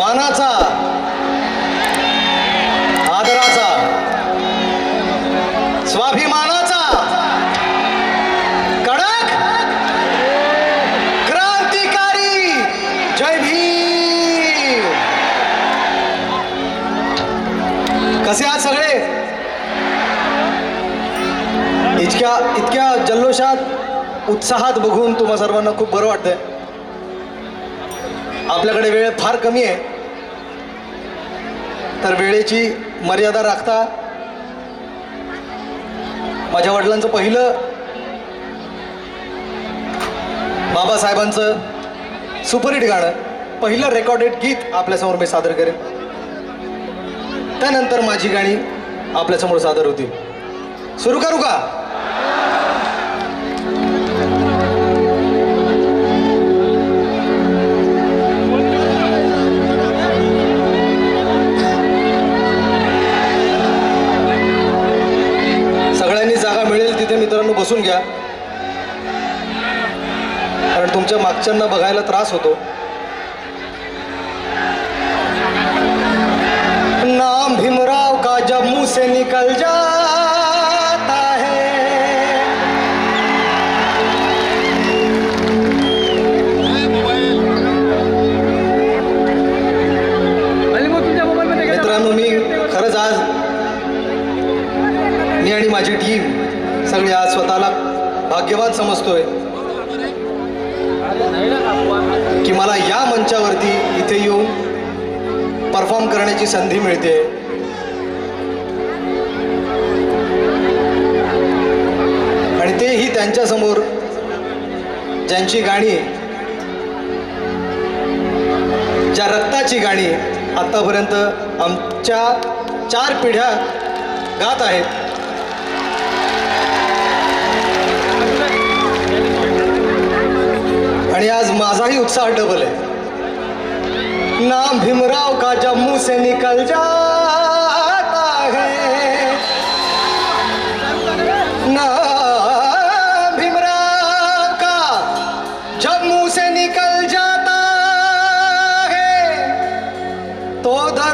मानाचा आदराचा स्वाभिमानाचा कडक क्रांतिकारी जय भीम. कसे आहात सगळे? इतक्या इतक्या जल्लोषात उत्साहात बघून तुम्हा सर्वांना खूप बरं वाटतंय. आपल्याकडे वेळ फार कमी आहे. तर वेळेची मर्यादा राखता. माझ्या वडिलांचं पहिलं बाबासाहेबांचं सुपरहिट गाणं पहिलं रेकॉर्डेड गीत आपल्यासमोर मी सादर करेन. त्यानंतर माझी गाणी आपल्यासमोर सादर होतील. सुरू करू का? घ्या. कारण तुमच्या मागच्यांना बघायला त्रास होतो. भाग्यवान की मला या मंचावरती इथे येऊन परफॉर्म करण्याची संधी मिळते. आणि तेही त्यांच्यासमोर ज्यांची गाणी ज्या रक्ताची गाणी आत्तापर्यंत आमच्या चार पिढ्या गात आहेत. आणि आज माझाही उत्साह डबल आहे. ना भीमराव का जम्मू से निकल जाता है? ना भीमराव का जम्मू से निकल जाता है? तो दर्द